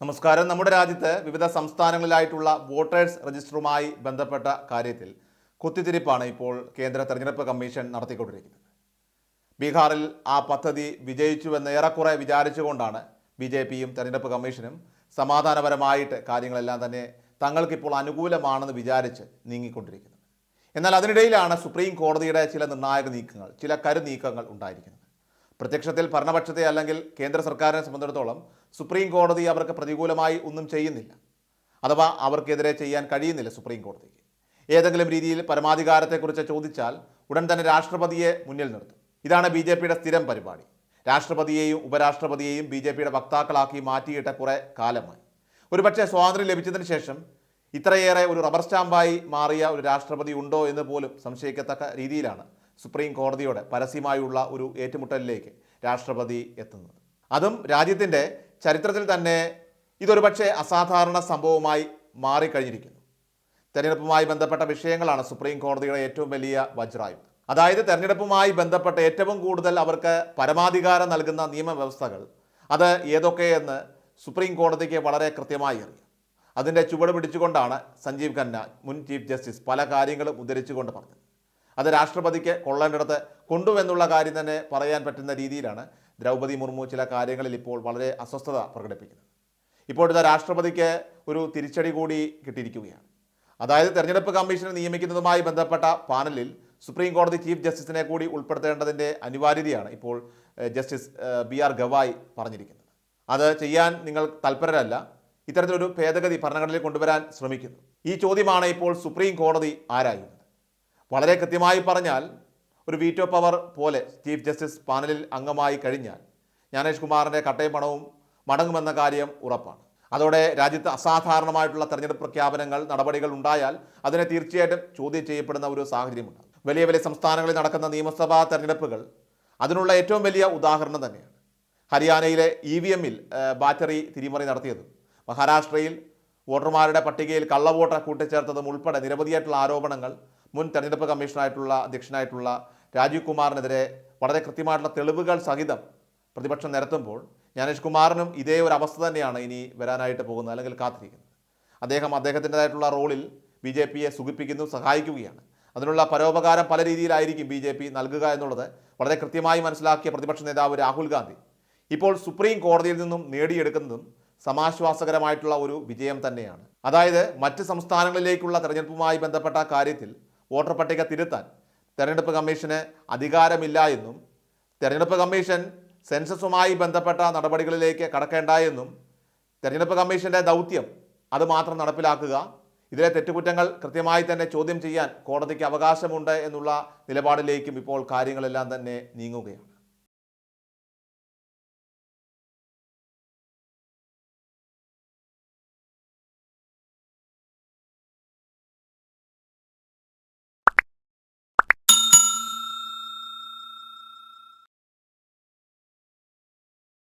നമസ്കാരം. നമ്മുടെ രാജ്യത്ത് വിവിധ സംസ്ഥാനങ്ങളിലായിട്ടുള്ള വോട്ടേഴ്സ് രജിസ്റ്ററുമായി ബന്ധപ്പെട്ട കാര്യത്തിൽ കുത്തിത്തിരിപ്പാണ് ഇപ്പോൾ കേന്ദ്ര തെരഞ്ഞെടുപ്പ് കമ്മീഷൻ നടത്തിക്കൊണ്ടിരിക്കുന്നത്. ബീഹാറിൽ ആ പദ്ധതി വിജയിച്ചുവെന്ന് ഏറെക്കുറെ വിചാരിച്ചുകൊണ്ടാണ് ബി ജെ പിയും തെരഞ്ഞെടുപ്പ് കമ്മീഷനും സമാധാനപരമായിട്ട് കാര്യങ്ങളെല്ലാം തന്നെ തങ്ങൾക്കിപ്പോൾ അനുകൂലമാണെന്ന് വിചാരിച്ച് നീങ്ങിക്കൊണ്ടിരിക്കുന്നത്. എന്നാൽ അതിനിടയിലാണ് സുപ്രീം കോടതിയുടെ ചില നിർണായക നീക്കങ്ങൾ ചില കരുനീക്കങ്ങൾ ഉണ്ടായിരിക്കുന്നത്. പ്രത്യക്ഷത്തിൽ ഭരണപക്ഷത്തെ അല്ലെങ്കിൽ കേന്ദ്ര സർക്കാരിനെ സംബന്ധിച്ചിടത്തോളം സുപ്രീം കോടതി അവർക്ക് പ്രതികൂലമായി ഒന്നും ചെയ്യുന്നില്ല. അഥവാ അവർക്കെതിരെ ചെയ്യാൻ കഴിയുന്നില്ല സുപ്രീം കോടതിക്ക്. ഏതെങ്കിലും രീതിയിൽ പരമാധികാരത്തെക്കുറിച്ച് ചോദിച്ചാൽ ഉടൻ തന്നെ രാഷ്ട്രപതിയെ മുന്നിൽ നിർത്തും. ഇതാണ് ബി ജെ പിയുടെ സ്ഥിരം പരിപാടി. രാഷ്ട്രപതിയെയും ഉപരാഷ്ട്രപതിയെയും ബി ജെ പിയുടെ വക്താക്കളാക്കി മാറ്റിയിട്ട കുറേ കാലമായി. ഒരുപക്ഷെ സ്വാതന്ത്ര്യം ലഭിച്ചതിന് ശേഷം ഇത്രയേറെ ഒരു റബ്ബർ സ്റ്റാമ്പായി മാറിയ ഒരു രാഷ്ട്രപതി ഉണ്ടോ എന്ന് പോലും സംശയിക്കത്തക്ക രീതിയിലാണ് സുപ്രീം കോടതിയോടെ പരസ്യമായുള്ള ഒരു ഏറ്റുമുട്ടലിലേക്ക് രാഷ്ട്രപതി എത്തുന്നത്. അതും രാജ്യത്തിന്റെ ചരിത്രത്തിൽ തന്നെ ഇതൊരു പക്ഷേ അസാധാരണ സംഭവമായി മാറിക്കഴിഞ്ഞിരിക്കുന്നു. തെരഞ്ഞെടുപ്പുമായി ബന്ധപ്പെട്ട വിഷയങ്ങളാണ് സുപ്രീം കോടതിയുടെ ഏറ്റവും വലിയ വജ്രായുധം. അതായത് തെരഞ്ഞെടുപ്പുമായി ബന്ധപ്പെട്ട ഏറ്റവും കൂടുതൽ അവർക്ക് പരമാധികാരം നൽകുന്ന നിയമവ്യവസ്ഥകൾ അത് ഏതൊക്കെയെന്ന് സുപ്രീം കോടതിക്ക് വളരെ കൃത്യമായി അറിയാം. അതിന്റെ ചുവട് പിടിച്ചുകൊണ്ടാണ് സഞ്ജീവ് ഖന്ന മുൻ ചീഫ് ജസ്റ്റിസ് പല കാര്യങ്ങളും ഉദ്ധരിച്ചുകൊണ്ട് പറഞ്ഞത്. അത് രാഷ്ട്രപതിക്ക് കൊള്ളേണ്ടിടത്ത് കൊണ്ടുവെന്നുള്ള കാര്യം തന്നെ പറയാൻ പറ്റുന്ന രീതിയിലാണ് ദ്രൗപദി മുർമു ചില കാര്യങ്ങളിൽ ഇപ്പോൾ വളരെ അസ്വസ്ഥത പ്രകടിപ്പിക്കുന്നത്. ഇപ്പോഴത്തെ രാഷ്ട്രപതിക്ക് ഒരു തിരിച്ചടി കൂടി കിട്ടിയിരിക്കുകയാണ്. അതായത് തെരഞ്ഞെടുപ്പ് കമ്മീഷനെ നിയമിക്കുന്നതുമായി ബന്ധപ്പെട്ട പാനലിൽ സുപ്രീം കോടതി ചീഫ് ജസ്റ്റിസിനെ കൂടി ഉൾപ്പെടുത്തേണ്ടതിന്റെ അനിവാര്യതയാണ് ഇപ്പോൾ ജസ്റ്റിസ് ബി ആർ ഗവായ് പറഞ്ഞിരിക്കുന്നത്. അത് ചെയ്യാൻ നിങ്ങൾ തൽപരരല്ല ഇത്തരത്തിലൊരു ഭേദഗതി ഭരണഘടനയിൽ കൊണ്ടുവരാൻ ശ്രമിക്കുന്നു. ഈ ചോദ്യമാണ് ഇപ്പോൾ സുപ്രീം കോടതി ആരായുന്നത്? വളരെ കൃത്യമായി പറഞ്ഞാൽ ഒരു വീറ്റോ പവർ പോലെ ചീഫ് ജസ്റ്റിസ് പാനലിൽ അംഗമായി കഴിഞ്ഞാൽ ജ്ഞാനേഷ് കുമാറിന്റെ കട്ടയും പണവും മടങ്ങുമെന്ന കാര്യം ഉറപ്പാണ്. അതോടെ രാജ്യത്ത് അസാധാരണമായിട്ടുള്ള തെരഞ്ഞെടുപ്പ് പ്രഖ്യാപനങ്ങൾ നടപടികൾ ഉണ്ടായാൽ അതിനെ തീർച്ചയായിട്ടും ചോദ്യം ചെയ്യപ്പെടുന്ന ഒരു സാഹചര്യമുണ്ട് വലിയ വലിയ സംസ്ഥാനങ്ങളിൽ നടക്കുന്ന നിയമസഭാ തെരഞ്ഞെടുപ്പുകൾ അതിനുള്ള ഏറ്റവും വലിയ ഉദാഹരണം തന്നെയാണ്. ഹരിയാനയിലെ ഇ വി എമ്മിൽ ബാറ്ററി തിരിമറി നടത്തിയതും. മഹാരാഷ്ട്രയിൽ വോട്ടർമാരുടെ പട്ടികയിൽ കള്ളവോട്ട് കൂട്ടിച്ചേർത്തതും ഉൾപ്പെടെ നിരവധിയായിട്ടുള്ള ആരോപണങ്ങൾ മുൻ തെരഞ്ഞെടുപ്പ് കമ്മീഷനായിട്ടുള്ള അധ്യക്ഷനായിട്ടുള്ള രാജീവ് കുമാറിനെതിരെ വളരെ കൃത്യമായിട്ടുള്ള തെളിവുകൾ സഹിതം പ്രതിപക്ഷം നിരത്തുമ്പോൾ ജ്ഞാനേഷ് കുമാറിനും ഇതേ ഒരു അവസ്ഥ തന്നെയാണ് ഇനി വരാനായിട്ട് പോകുന്നത് അല്ലെങ്കിൽ കാത്തിരിക്കുന്നത്. അദ്ദേഹം അദ്ദേഹത്തിന്റെതായിട്ടുള്ള റോളിൽ ബി ജെ പിയെ സുഖിപ്പിക്കുന്നു സഹായിക്കുകയാണ്. അതിനുള്ള പരോപകാരം പല രീതിയിലായിരിക്കും ബി ജെ പി നൽകുക എന്നുള്ളത് വളരെ കൃത്യമായി മനസ്സിലാക്കിയ പ്രതിപക്ഷ നേതാവ് രാഹുൽ ഗാന്ധി. ഇപ്പോൾ സുപ്രീം കോടതിയിൽ നിന്നും നേടിയെടുക്കുന്നതും സമാശ്വാസകരമായിട്ടുള്ള ഒരു വിജയം തന്നെയാണ്. അതായത് മറ്റ് സംസ്ഥാനങ്ങളിലേക്കുള്ള തെരഞ്ഞെടുപ്പുമായി ബന്ധപ്പെട്ട കാര്യത്തിൽ വോട്ടർ പട്ടിക തിരുത്താൻ തെരഞ്ഞെടുപ്പ് കമ്മീഷന് അധികാരമില്ല എന്നും തെരഞ്ഞെടുപ്പ് കമ്മീഷൻ സെൻസസുമായി ബന്ധപ്പെട്ട നടപടികളിലേക്ക് കടക്കേണ്ട എന്നും തെരഞ്ഞെടുപ്പ് കമ്മീഷന്റെ ദൗത്യം അത് മാത്രം നടപ്പിലാക്കുക ഇതിലെ തെറ്റുകുറ്റങ്ങൾ കൃത്യമായി തന്നെ ചോദ്യം ചെയ്യാൻ കോടതിക്ക് അവകാശമുണ്ട് എന്നുള്ള നിലപാടിലേക്കും ഇപ്പോൾ കാര്യങ്ങളെല്ലാം തന്നെ നീങ്ങുകയാണ്.